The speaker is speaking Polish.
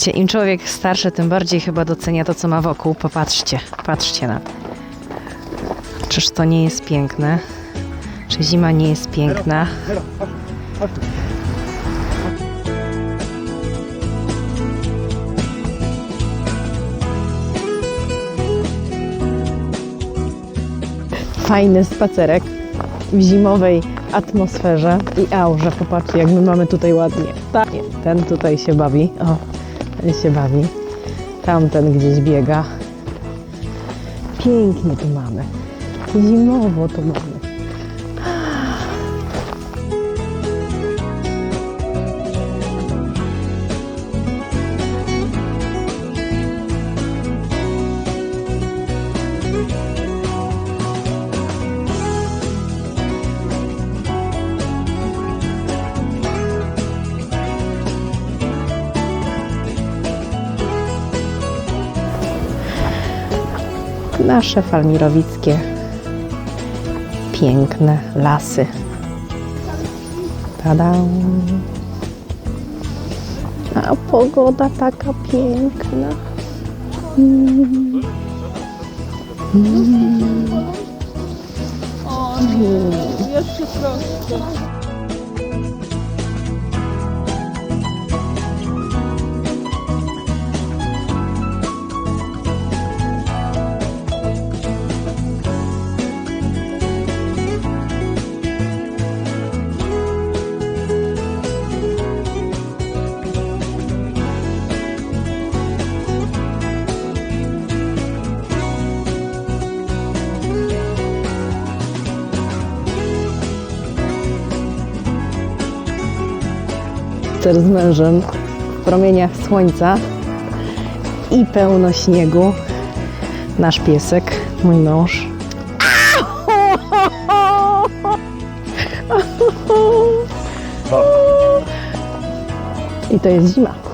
Cie- Im człowiek starszy, tym bardziej chyba docenia to, co ma wokół. Popatrzcie, patrzcie na to. Czyż to nie jest piękne? Czy zima nie jest piękna? Fajny spacerek w zimowej atmosferze i aurze. Popatrzcie, jak my mamy tutaj ładnie. Tak, ten tutaj się bawi. O, się bawi. Tamten gdzieś biega. Pięknie tu mamy. Zimowo tu mamy. Nasze falmirowickie piękne lasy. Tada! A pogoda taka piękna. Mm. Mm. Jeszcze. Spacer z mężem w promieniach słońca i pełno śniegu. Nasz piesek, mój mąż. I to jest zima.